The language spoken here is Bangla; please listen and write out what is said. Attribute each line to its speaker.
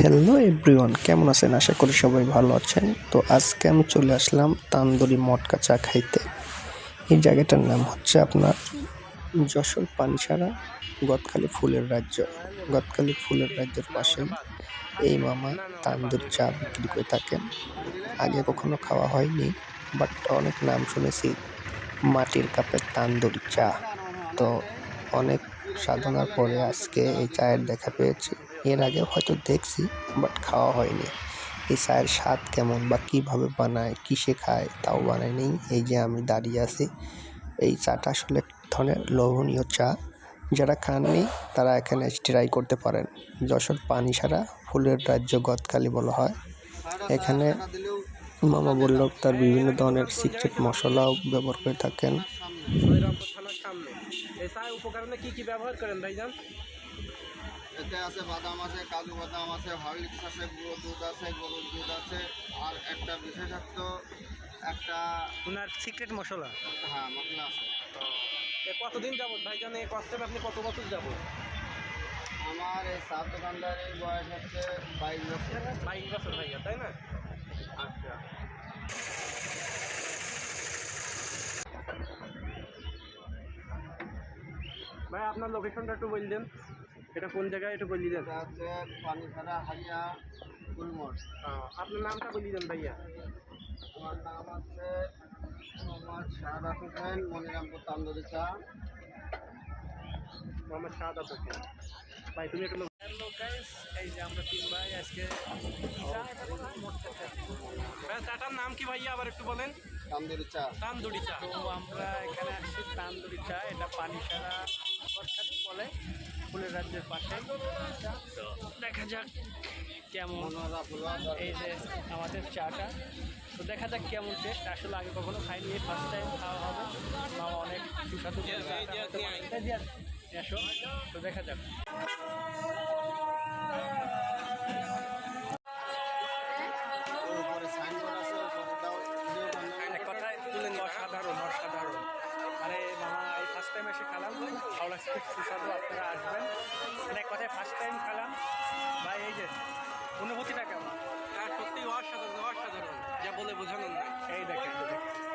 Speaker 1: হ্যালো এভরিওয়ান কেমন আছেন? আশা করি সবাই ভালো আছেন। তো আজকে আমি চলে আসলাম তান্দুরি মটকা চা খাইতে। এই জায়গাটার নাম হচ্ছে আপনার যশোর পানসারা গতকালি ফুলের রাজ্য। গতকালি ফুলের রাজ্যের পাশে এই মামা তান্দুরি চা বিক্রি করে থাকেন। আগে কখনো খাওয়া হয়নি বাট অনেক নাম শুনেছি, মাটির কাপের তান্দুরি চা। তো অনেক সাধনার পরে আজকে এই চায়ের দেখা পেয়েছি। এর আগে হয়তো দেখছি বাট খাওয়া হয়নি। এই চায়ের স্বাদ কেমন বা কীভাবে বানায়, কিসে খায়, তাও বানায়নি এই যে আমি দাঁড়িয়ে আছি, এই চাটা আসলে এক ধরনের লোভনীয় চা। যারা খাননি, তারা এখানে ট্রাই করতে পারেন। যশোর পানি পানিসারা ফুলের রাজ্য গদখালি বলা হয়। এখানে মামা বলল তার বিভিন্ন ধরনের সিক্রেট মশলাও ব্যবহার করে থাকেন।
Speaker 2: এতে আছে বাদাম আছে কাজু বাদাম আছে হরলিক্স আছে গুঁড়ো দুধ আছে গরুর দুধ আছে আর একটা বিশেষত্ব একটা
Speaker 3: ওনার সিক্রেট মশলা?
Speaker 2: হ্যাঁ মশলা আছে।
Speaker 3: কতদিন যাবত ভাইজান এই কষ্টের আপনি কত বছর যাবত
Speaker 2: আমার এই সাত দোকানদারের বয়স হচ্ছে বাইশ বছর।
Speaker 3: বাইশ বছর ভাইয়া তাই না? আচ্ছা। ভাই আপনার লোকেশনটা একটু বললেন এটা কোন জায়গায়? একটু বলি দেন।
Speaker 2: এটা হারিয়া গুলমোড়।
Speaker 3: আপনার নামটা বলি দেন ভাইয়া।
Speaker 2: আমার নাম হচ্ছে মোহাম্মদ শাহাদাত হোসেন মনিরামপুর তান্দুরি চা।
Speaker 3: মোহাম্মদ শাহাদ হোসেন। ভাই তুমি একটু হ্যালো গাইস এই যে আমরা তিন ভাই আজকে চাটার নাম কি ভাইয়া? আবার একটু বলেন।
Speaker 2: তান্দুরি চা।
Speaker 3: তান্দুরি চা। তো আমরা এখানে আসছি তান্দুরি চা এটা পানি ছাড়া বলে। ফুলের রাজ্যের পাশে। তো দেখা যাক কেমন এই যে আমাদের চাটা। তো দেখা যাক কেমন টেস্ট আসলে আগে কখনো খাইনি এই ফার্স্ট টাইম খাওয়া হবে। মামা অনেক সুস্বাদু এসো তো দেখা যাক। কথায় তুলেন অসাধারণ অসাধারণ। মানে মামা এই ফার্স্ট টাইম এসে খেলাম। ভালো লাগছে খুব সুস্বাদু আপনারা আসবেন। মানে কথায় ফার্স্ট টাইম খেলাম। ভাই এই যে অনুভূতিটা কেমন? হ্যাঁ সত্যি অসাধারণ অসাধারণ। যা বলে বোঝানোর নাই এই দেখেন এই দেখেন।